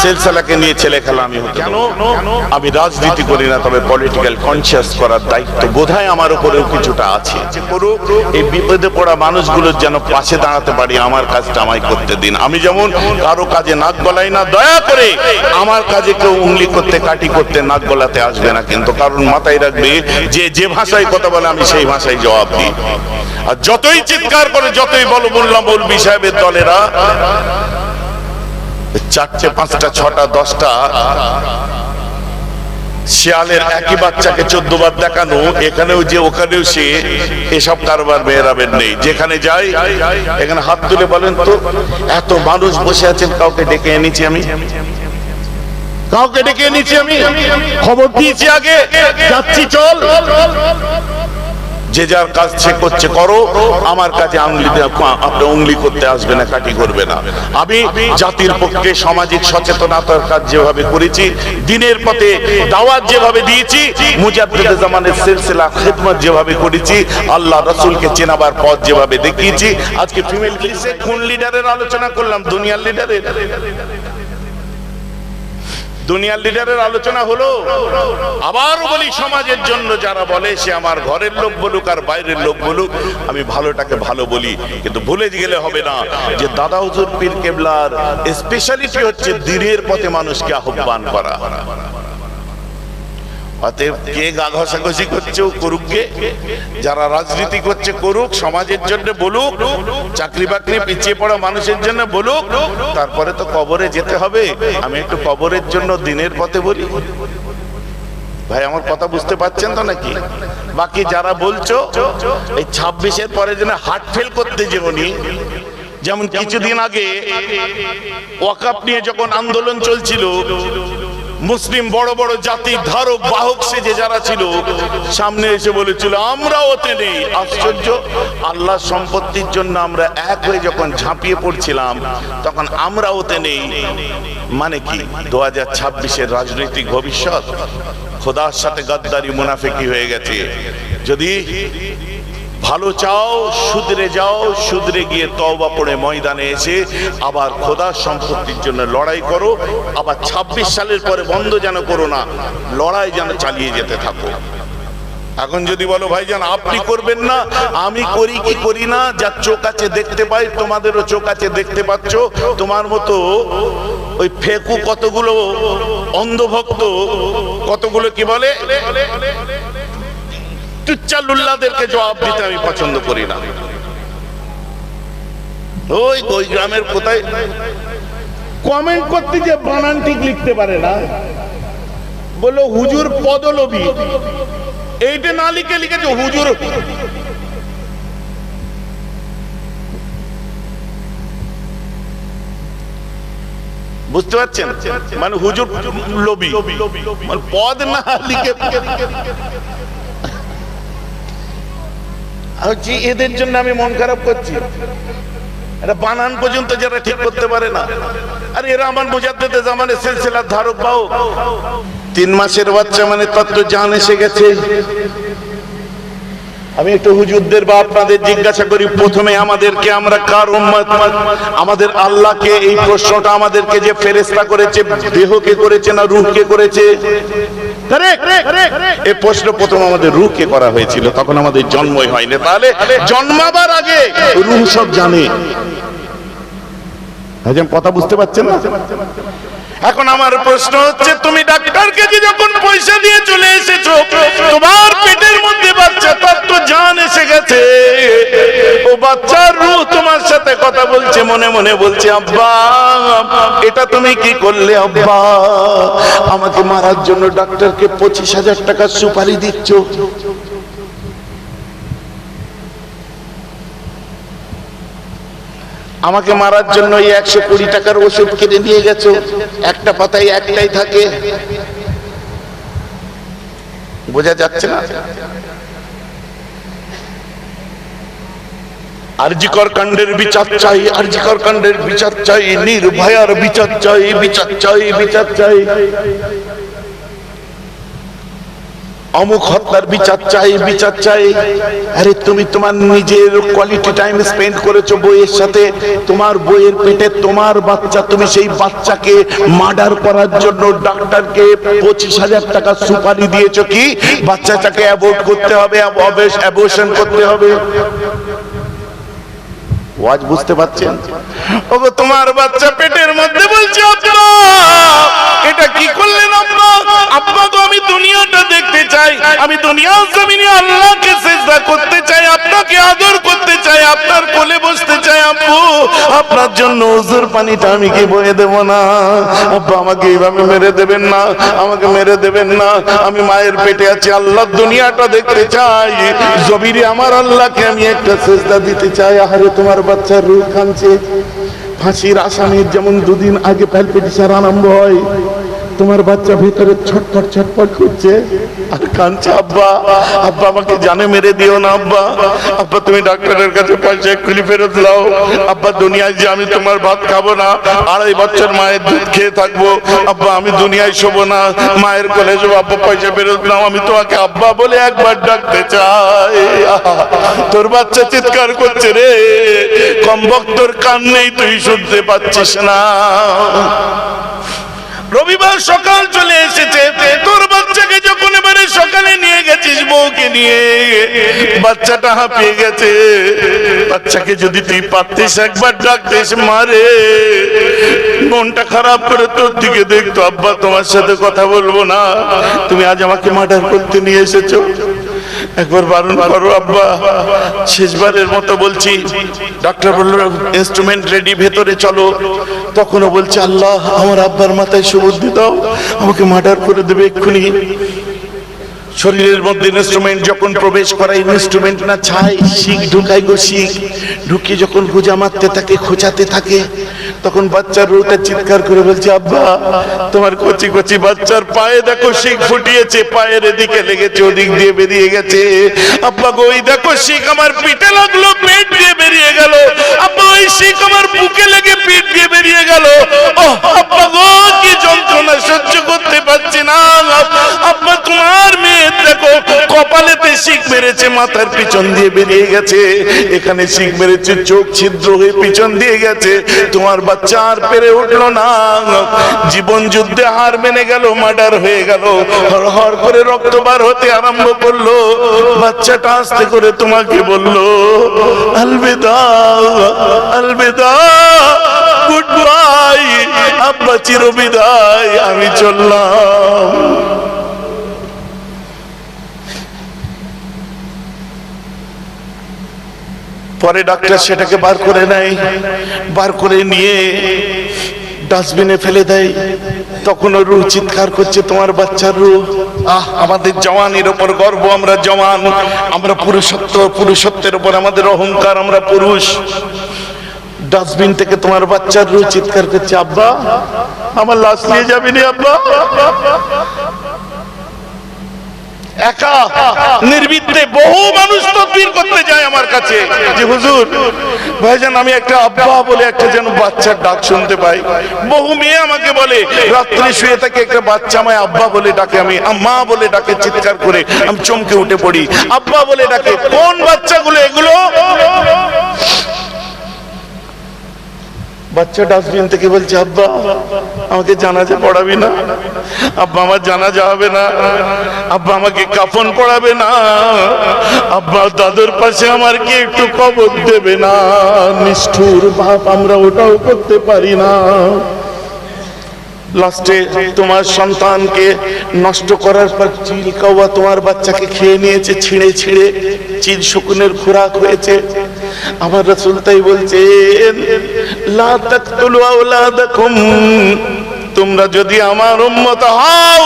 সিলসিলাকে নিয়ে ছেলে খেলা আমি হতে আমি রাজনীতি করি না, তবে পলিটিক্যাল কনসিয়াস করার দায়িত্ব বোধহয় আমার উপরেও কিছুটা আছে। এই বিপদে পড়া মানুষগুলোর যেন পাশে দাঁড়াতে পারি, আমার কাজটা আমায় করতে দিন। আমি যেমন কারও কাজে নাক গলাই না, দয়া করে আমার কাজে কেউ উংলি করতে, কাটি করতে নাক গলাতে আসবে না, কিন্তু কারণ মাথায় রাখবে, যে যে ভাষায় কথা বলে, আমি সেই ভাষায় জবাব দিই। আর যতই চিৎকার করে, যতই বলো বললাম বলবি সাহেবের দলেরা চারটে, পাঁচটা, ছটা, দশটা। শিয়ালের একই বাচ্চাকে চোদ্দ বার দেখানো, এখানেও যে, ওখানেও সে, এসব কারবার মেয়েরাবেন নেই। যেখানে যাই, এখানে হাত তুলে বলেন তো, এত মানুষ বসে আছেন, কাউকে ডেকে এনেছি আমি। কাউকে ডেকে এনেছি আমি। খবর দিয়েছি আগে, যাচ্ছি, চল। যে যার কাজ সে করছে, করো। আমার কাছে আঙ্গুলি আপনি উঙ্গলি করতে আসবে না, কাটি করবে না। আমি জাতির পক্ষে সামাজিক সচেতনতার কাজ যেভাবে করেছি, দিনের পথে দাওয়াত যেভাবে দিয়েছি মুজাদ্দিদ জামানের সিলসিলা খেদমত যেভাবে করেছি, আল্লাহ রসুলকে চেনাবার পথ যেভাবে দেখিয়েছি। আজকে ফিমেল কোন লিডারের আলোচনা করলাম? দুনিয়ার লিডারের দুনিয়ার লিডারের আলোচনা হলো আবারও বলি সমাজের জন্য যারা বলে, সে আমার ঘরের লোক বলুক আর বাইরের লোক বলুক, আমি ভালোটাকে ভালো বলি, কিন্তু ভুলে গেলে হবে না যে দাদা হুজুর পীর কেবলার স্পেশালিটি হচ্ছে দিনের পথে মানুষকে আহ্বান করা। অতএব কে গা ঘষাঘষি করছে করুক যারা রাজনীতি করছে করুক, সমাজের জন্য বলুক, চাকরি বাকরি পিছিয়ে পড়া মানুষের জন্য বলুক, তারপরে তো কবরে যেতে হবে। আমি একটু কবরের জন্য দিনের পথে বলি। ভাই, আমার কথা বুঝতে পারছেন তো নাকি? বাকি যারা বলছো, এই ছাব্বিশের পরে যেন হার্ট ফেল করতে যেমনি যেমন কিছুদিন আগে ওয়াকাপ নিয়ে যখন আন্দোলন চলছিল মুসলিম বড় বড় জাতি ধারক, বাহক সেজে যারা ছিল, সামনে এসে বলেছিল আমরা ওতে নেই। আশ্চর্য। আল্লাহ সম্পত্তির জন্য আমরা এক হয়ে যখন ঝাঁপিয়ে পড়ছিলাম, তখন আমরা ওতে নেই। মানে কি? দু হাজার ছাব্বিশের রাজনৈতিক ভবিষ্যৎ? খোদার সাথে গাদ্দারি, মুনাফেকি হয়ে গেছে। যদি ভালো চাও সুদরে যাও সুদরে গিয়ে তওবা পড়ে ময়দানে এসে আবার খোদার সম্পত্তির জন্য লড়াই করো। আবার ২৬ সালের পরে বন্ধ যেন করো না, লড়াই যেন চালিয়ে যেতে থাকো। এখন যদি বলো ভাই ভাইজান, আপনি করবেন না, আমি করি কি করি না যার চোখ আছে দেখতে পাই, তোমাদেরও চোখ আছে দেখতে পাচ্ছ, তোমার মতো ওই ফেকু কতগুলো অন্ধভক্ত, কতগুলো কি বলে? টুচ্চালুল্লাদেরকে জবাব দিতে আমি পছন্দ করি না। ওই ওই গ্রামের কোথায়? কমেন্ট করতে যে বানান ঠিক লিখতে পারে না। বলো হুজুর পদলবী এইটা না লিখে লিখেছে, হুজুর বুঝতে পারছেন? মানে হুজুর লবি মানে পদ না লিখে হচ্ছে এদের জন্য আমি মন খারাপ করছি। এটা বানান পর্যন্ত যারা ঠিক করতে পারে না। আর এরা আমার মুজাদ্দেদে জামানের সিলসিলার ধারক বাহক। তিন মাসের বাচ্চা মানে তত্ত্ব জান এসে গেছে। আমি একটু হুজুরদের বা আপনাদের জিজ্ঞাসা করি, প্রথমে আমাদেরকে আমরা কার আমাদের আল্লাহকে এই প্রশ্নটা আমাদেরকে যে ফেরেস্তা করেছে, দেহকে করেছে না রূহকে করেছে? এই প্রশ্ন প্রথম আমাদের করা হয়েছিল, তখন আমাদের জন্মই হয়নি। তাহলে জন্মাবার আগে সব জানে। কথা বুঝতে পারছেন না? এখন আমার প্রশ্ন হচ্ছে, তুমি ডাক্তারকে যে যখন পয়সা দিয়ে চলে এসেছ, তোমার মধ্যে বাচ্চা তার তো জান এসে গেছে। ও বাচ্চার রুহ তোমার সাথে কথা বলছে, মনে মনে বলছে, আব্বা, এটা তুমি কি করলে, আব্বা? আমাকে মারার জন্য ডাক্তারকে পঁচিশ হাজার টাকা সুপারি দিচ্ছ। আমাকে মারার জন্য এই একশো কুড়ি টাকার ওষুধ কিনে নিয়ে গেছো। একটা পাতায় একটাই থাকে। বোঝা যাচ্ছে না? আরজিকর কাণ্ডের বিচার চাই আরজিকর কাণ্ডের বিচার চাই, নির্ভয়ার বিচার চাই বিচার চাই বিচার চাই। অমুক হত্যার বিচার চাই বিচার চাই। আরে তুমি তোমার নিজের কোয়ালিটি টাইম স্পেন্ড করেছ বইয়ের সাথে। তোমার বইয়ের পেটে তোমার বাচ্চা, তুমি সেই বাচ্চাকে মার্ডার করার জন্য ডাক্তারকে পঁচিশ হাজার টাকা সুপারি দিয়েছ কি? বাচ্চাটাকে অ্যাভয়েড করতে হবে অ্যাবর্শন করতে হবে। ওয়াজ বুঝতে পারছেন? ওগো, তোমার বাচ্চা পেটের মধ্যে বলছে, আব্বা, এটা কি করলেন, আব্বা? আব্বা তো আমি দুনিয়াটা দেখতে চাই। আমি দুনিয়ার জমিনে আল্লাহকে সেজদা করতে চাই, আপনাকে আদর করতে চাই, আপনার কোলে বসতে চাই, আব্বু। আপনার জন্য ওজুর পানিটা আমি কি বয়ে দেব না? আব্বা, আমাকে এইভাবে মেরে দেবেন না, আমাকে মেরে দেবেন না। আমি মায়ের পেটে আছি আল্লাহর দুনিয়াটা দেখতে চাই। জমিরে আমার আল্লাহকে আমি একটা সেজদা দিতে চাই। আহারে, তোমার বাচ্চার রুল কাঁদছে ফাঁসির আসামির যেমন দুদিন আগে সার আরম্ভ হয়। তোমার বাচ্চা ভিতরে ছটফট ছটফট করছে। আর কাঁদছে, আব্বা। আব্বা আমাকে জানে মেরে দিও না, আব্বা। আব্বা, তুমি ডাক্তারের কাছে পয়সা এক্ষুনি ফেরত দাও। আব্বা, দুনিয়ায় যে আমি তোমার ভাত খাব না, আড়াই বছর মায়ের দুধ খেয়ে থাকব, আব্বা, আমি দুনিয়ায় শোবো না। মায়ের কোলে শোবো, আব্বা, পয়সা ফেরত নাও। আমি তোমাকে আব্বা বলে একবার ডাকতে চাই। তোর বাচ্চা চিৎকার করছে রে। কম্বক তোর কান নেই, তুই শুনতে পাচ্ছিস না। রবিবার সকাল চলে এসেছে। তোর বাচ্চাকে যখন এবারে সকালে নিয়ে গেছিস বউকে নিয়ে। বাচ্চাটা হাঁপিয়ে গেছে। বাচ্চাকে যদি তুই পারতিস, একবার ডাকতিস মারে। মনটা খারাপ করে তোর দিকে দেখতো, আব্বা, তোমার সাথে কথা বলব না। তুমি আজ আমাকে মার্ডার করতে নিয়ে এসেছ। একবার বারণ করো, আব্বা। শেষবারের মতো বলছি, ডাক্তার বলল ইনস্ট্রুমেন্ট রেডি ভেতরে চলো। তখনও বলছে, আল্লাহ, আমার আব্বার মাথায় সুবুদ্ধি দাও, আমাকে মার্ডার করে দেবে এক্ষুনি। শরীরের মধ্যে ইনস্ট্রুমেন্ট যখন প্রবেশ করায় ইনস্ট্রুমেন্ট না ছাই শিখ ঢুকাই গো শিখ। ঢুকিয়ে যখন খোঁজা মারতে থাকে, খোঁচাতে থাকে, তখন বাচ্চার রুটা চিৎকার করে বলছে, আব্বা, তোমার কচি কচি বাচ্চার পায়ে দেখো শিখ ফুটিয়েছে, পায়ের এদিকে লেগেছে, ওদিক দিয়ে বেরিয়ে গেছে। আব্বা গো, ওই দেখো শিখ আমার পিঠে লাগল, পেট দিয়ে বেরিয়ে গেল। আব্বা, ওই শিখ আমার বুকে লেগে পিঠ দিয়ে বেরিয়ে গেল। ও আব্বা গো, কি যন্ত্রণা সহ্য করতে পারছি না। আব্বা, তোমার মেয়ে দেখো, কপালেতে শিখ মেরেছে, মাথার পিছন দিয়ে বেরিয়ে গেছে। এখানে শিখ মেরেছে, চোখ ছিদ্র হয়ে পিছন দিয়ে গেছে। তোমার বাচ্চা আর পেরে উঠল না। জীবন যুদ্ধে হার মেনে গেল, মার্ডার হয়ে গেল। হর হর করে রক্ত বার হতে আরম্ভ করল। বাচ্চাটা আস্তে করে তোমাকে বলল, আলবেদা আলবেদা গুড বাই আব্বা চিরবিদায় আমি চললাম। পরে ডাক্তার সেটাকে বার করে নেয়। বার করে নিয়ে ডাস্টবিনে ফেলে দেয়। তখন ওর রুহ চিৎকার করছে, তোমার বাচ্চার রুহ, আহ, আমাদের জওয়ানের ওপর গর্ব, আমরা জওয়ান, আমরা পুরুষত্ব, পুরুষত্বের উপর আমাদের অহংকার, আমরা পুরুষ। ডাস্টবিন থেকে তোমার বাচ্চার রুহ চিৎকার করছে, আব্বা, আমার লাশ নিয়ে যাবি নি, আব্বা? একা। নির্বিদ্রে বহু মানুষ তদবির করতে যায় আমার কাছে। যে হুজুর। ভাইজান, আমি একটা আব্বা বলে একটা যেন বাচ্চার ডাক শুনতে পাই। বহু মেয়ে আমাকে বলে, রাত্রে শুয়ে থাকে একটা বাচ্চা আমায় আব্বা বলে ডাকে, আমি মা বলে ডাকে, চিৎকার করে আমি চমকে উঠে পড়ি। আব্বা বলে ডাকে, কোন বাচ্চাগুলো এগুলো? বাচ্চা ডাস্টবিন থেকে বলছে, আব্বা, আমাকে জানাজা পড়াবি না। আব্বা, আমার জানাজা হবে না। আব্বা, আমাকে কাফন পড়াবে না। আব্বা, দাদুর পাশে আমার কি একটু কবর দেবে না। নিষ্ঠুর বাপ, আমরা ওটাও করতে পারি না। লাস্টে তোমার সন্তানকে নষ্ট করার পর চিল কাওয়া তোমার বাচ্চাকে খেয়ে নিয়েছে, ছিঁড়ে ছিঁড়ে, চিল শকুনের খোরাক হয়েছে। আমার রাসূল তাই বলছেন তোমরা যদি আমার উম্মত হও,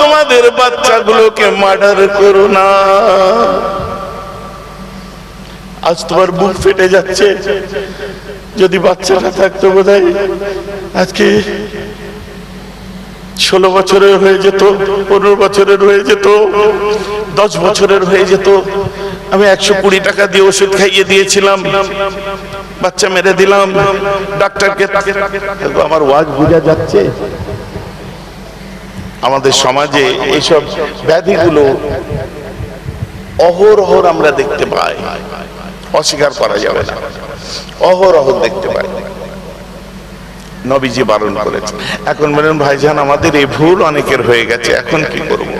তোমাদের বাচ্চাগুলোকে মার্ডার করো না। আজ তোমার বুক ফেটে যাচ্ছে। যদি বাচ্চাটা থাকতো বোধহয় আজকে ষোলো বছরের হয়ে যেত, পনেরো বছরের হয়ে যেত, দশ বছরের হয়ে যেত। আমি একশো কুড়ি টাকা দিয়ে ওষুধ খাইয়ে দিয়েছিলাম। বাচ্চা মেরে দিলাম। ডাক্তারকে আমার ওয়াজ বোঝা যাচ্ছে। আমাদের সমাজে এইসব ব্যাধিগুলো অহরহর আমরা দেখতে পাই। অস্বীকার করা যাবে না। অহরহ দেখতে পাই। নবীজি বারণ করেছে এখন বলেন, ভাইজান, আমাদের এই ভুল অনেকের হয়ে গেছে। এখন কি করব?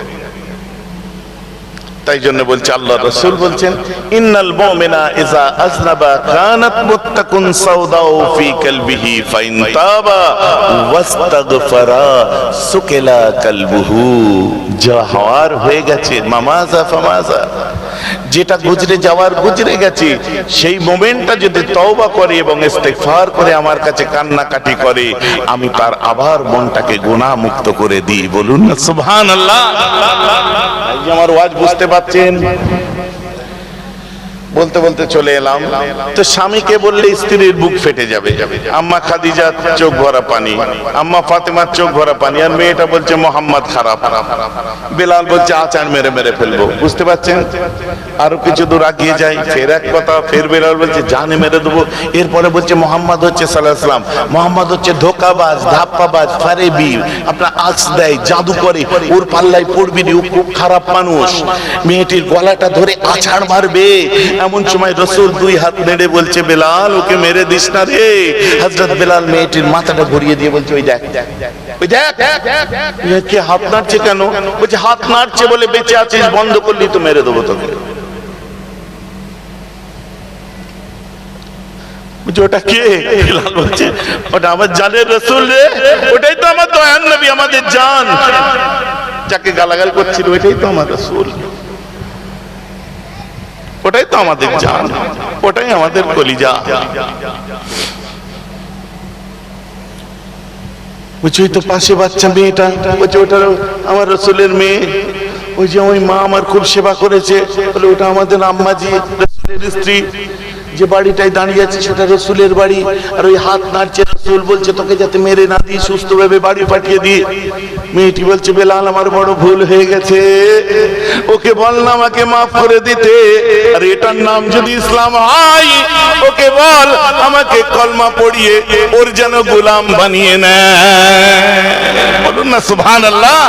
তাই জন্য বলছে আল্লাহ রসুল বলছেন, ইন্নাল মুমিনা ইজা আজনাবা কানাত মুত্তাকুন সাউদাউ ফি কলবিহি ফাইন তাবা ওয়াস্তাগফারা সুকিলা কলবুহু। যা হওয়ার হয়ে গেছে, মামাজা ফামাজা। যেটা গুজরে যাওয়ার গুজরে গেছে, সেই মোমেন্টটা যদি তওবা করে এবং ইস্তেগফার করে আমার কাছে কান্নাকাটি করে, আমি তার আবার মনটাকে গুনাহ মুক্ত করে দিই। বলুন না, সুবহানাল্লাহ। আমার ওয়াজ বুঝতে পাচ্ছেন বলতে বলতে চলে এলাম। তো স্বামীকে বললে স্ত্রীর বুক ফেটে যাবে। আম্মা খাদিজার চোখ ভরা পানি, আম্মা ফাতেমার চোখ ভরা পানি, আর মেয়েটা বলছে, মোহাম্মদ খারাপ। বেলাল বলছে, আচার মেরে মেরে ফেলব। বুঝতে পারছেন? আরও কিছু দূর আগিয়ে যাই, ফের এক কথা, ফের বেলাল বলছে, জানে মেরে দেবো। এরপরে বলছে, মোহাম্মদ হচ্ছে সাল্লাহাম মোহাম্মদ হচ্ছে ধোকাবাজ, ধাপ্পাবাজ, ফারেবি, আপনার আক্স দেয় জাদু করে ওর পাল্লায় পড়বি খুব খারাপ মানুষ। মেয়েটির গলাটা ধরে আছাড় মারবে। এমন সময় রসুল দুই হাত নেড়ে বলছে, বেলাল, ওকে মেরে দিস না রে। হজরত বেলাল মেয়েটির মাথাটা ঘুরিয়ে দিয়ে বলছে, ওই দেখ ওই দেখ কে হাত নাড়ছে কেন? বলছে, হাত নাড়ছে বলে বেঁচে আছিস, বন্ধ করলি তো মেরে দেবো তোকে। ওটা কে? বলছে, ওটা আমার জানের রসুল রে, ওটাই তো আমার দয়ান নবী, আমাদের জান। যাকে গালাগাল করছিল, ওইটাই তো আমার রসুল। ওটাই তো আমাদের জান। ওটাই আমাদের কলিজা। বলছি ওই তো পাশে বাচ্চা মেয়েটা। বলছে ওটা আমার রসুলের মেয়ে। ওই যে ওই মা আমার খুব সেবা করেছে। বলে ওটা আমাদের আম্মাজি রসুলের স্ত্রী। যে বাড়িটায় দাঁড়িয়ে আছে সেটা রসুলের বাড়ি। আর ওই হাত নাড়ছে রসুল বলছে তোকে যাতে মেরে না দিই সুস্থভাবে বাড়ি পাঠিয়ে দিই। মেয়েটি বলছে বেলাল আমার বড় ভুল হয়ে গেছে। ওকে বল না আমাকে মাফ করে দিতে। আর এটার নাম যদি ইসলাম হয় ওকে বল আমাকে কলমা পড়িয়ে ওর যেন গোলাম বানিয়ে নেয়। বলুন না সুবহান আল্লাহ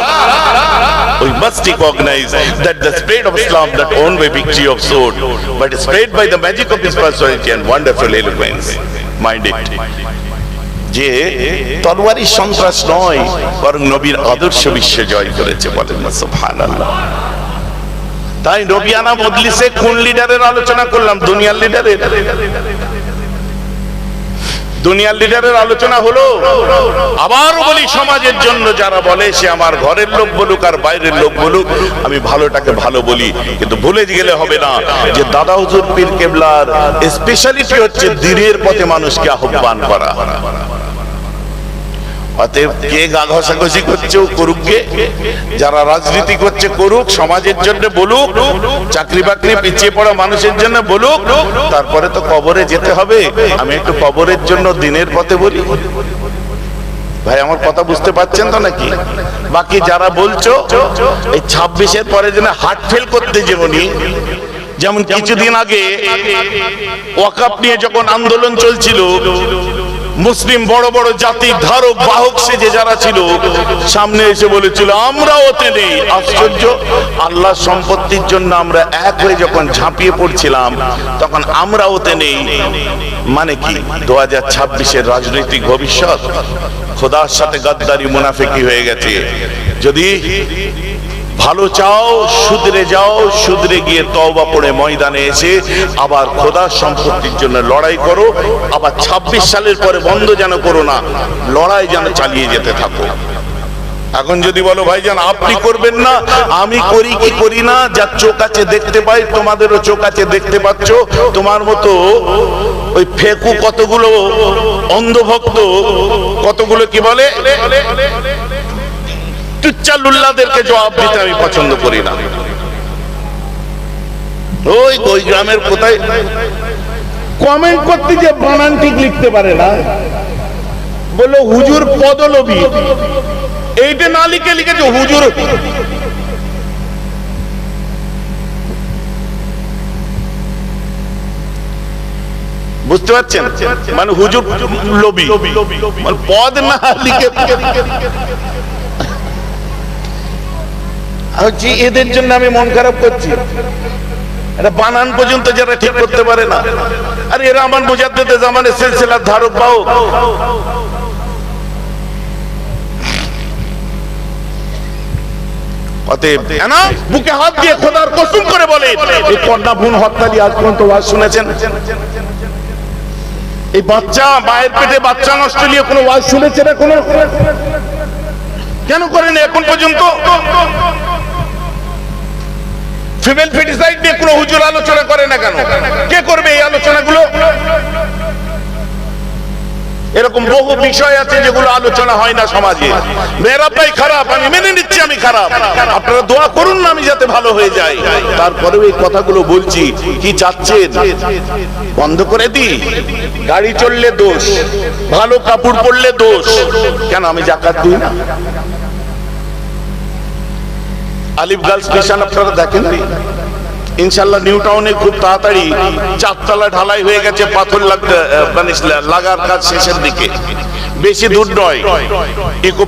We must recognize that the spread of Islam not owned by victory of sword, but spread by the magic of his personality and wonderful eloquence. Mind it. যে তরবারি সন্ত্রাস নয়, বরং নবীর আদর্শ বিশ্বে জয় করেছে বলেন সুবহানাল্লাহ তাই নবিয়ানা মজলিসে কোন লিডারের আলোচনা করলাম দুনিয়ার লিডারের দুনিয়ার লিডারের আলোচনা হলো, আবারও বলি, সমাজের জন্য যারা বলে, সে আমার ঘরের লোক বলুক আর বাইরের লোক বলুক, আমি ভালোটাকে ভালো বলি, কিন্তু ভুলে গেলে হবে না যে দাদা হুজুর পীর কেবলার স্পেশালিটি হচ্ছে দিনের পথে মানুষকে আহ্বান করা। অতএব কে গা ঘষাঘষি করছে করুক যারা রাজনীতি করছে করুক, সমাজের জন্য বলুক, চাকরি বাকরি পিছিয়ে পড়া মানুষের জন্য বলুক, তারপরে তো কবরে যেতে হবে। আমি একটু কবরের জন্য দিনের পথে বলি। ভাই, আমার কথা বুঝতে পারছেন তো নাকি? বাকি যারা বলছো, এই ছাব্বিশের পরে যেন হার্ট ফেল করতে যেমনি যেমন কিছুদিন আগে ওয়াকাপ নিয়ে যখন আন্দোলন চলছিল মুসলিম বড় বড় জাতির ধারক, বাহক সেজে যারা ছিল, সামনে এসে বলেছিল আমরা ওতে নেই। আশ্চর্য। আল্লাহ সম্পত্তির জন্য আমরা এক হয়ে যখন ঝাঁপিয়ে পড়ছিলাম, তখন আমরা ওতে নেই। মানে কি? দু হাজার ছাব্বিশের রাজনৈতিক ভবিষ্যৎ? খোদার সাথে গাদ্দারি, মুনাফিকি হয়ে গেছে। যদি ভালো চাও সুদরে যাও সুদরে গিয়ে তওবা পড়ে ময়দানে এসে আবার খোদার সম্পত্তির জন্য লড়াই করো। আবার ২৬ সালের পরে বন্ধ যেন করো না, লড়াই যেন চালিয়ে যেতে থাকো। এখন যদি বলো ভাই ভাইজান, আপনি করবেন না, আমি করি কি করি না যার চোখ আছে দেখতে পাই, তোমাদেরও চোখ আছে দেখতে পাচ্ছ, তোমার মতো ওই ফেকু কতগুলো অন্ধভক্ত, কতগুলো কি বলে? টুচ্চালুল্লাদেরকে জবাব দিতে আমি পছন্দ করি না। ওই ওই গ্রামের কোথায়? কমেন্ট করতে যে বানান ঠিক লিখতে পারে না। বলল হুজুর পদলবী এইটা না লিখে লিখেছে হুজুর বুঝতে পারছেন? মানে হুজুর লবি মানে পদ না লিখে হচ্ছে এদের জন্য আমি মন খারাপ করছি। এটা বানান পর্যন্ত যারা ঠিক করতে পারে না। আর এরা আমার জামানের সিলসিলার ধারক বাহক। না বুকে হাত দিয়ে করে বলে। এই হত্যা আজ পর্যন্ত ওয়াজ শুনেছেন। এই বাচ্চা, মায়ের পেটে বাচ্চা নষ্ট নিয়ে কোনো ওয়াজ শুনেছে না কোনো? কেন করেন এখন পর্যন্ত? ফিমেল ফেটিসাইড নিয়ে কোনো হুজুর আলোচনা করে না কেন? কে করবে এই আলোচনাগুলো? এরকম বহু বিষয় আছে যেগুলো আলোচনা হয় না সমাজে। মেয়েরা ভাই খারাপ, আমি মেনে নিচ্ছি আমি খারাপ। আপনারা দোয়া করুন না আমি যাতে ভালো হয়ে যাই। তারপরেও এই কথাগুলো বলছি। কি চাচ্ছেন? বন্ধ করে দি গাড়ি চললে দোষ, ভালো কাপড় পরলে দোষ। কেন আমি জাকাত দিই না? আলিফ গার্লস স্টেশন আপনারা দেখেন ইনশাল্লাহ নিউ টাউনে খুব তাড়াতাড়ি চারতলা ঢালাই হয়ে গেছে পাথর লাগতে মানে লাগার কাজ শেষের দিকে। বেশি দূর নয়। ইকো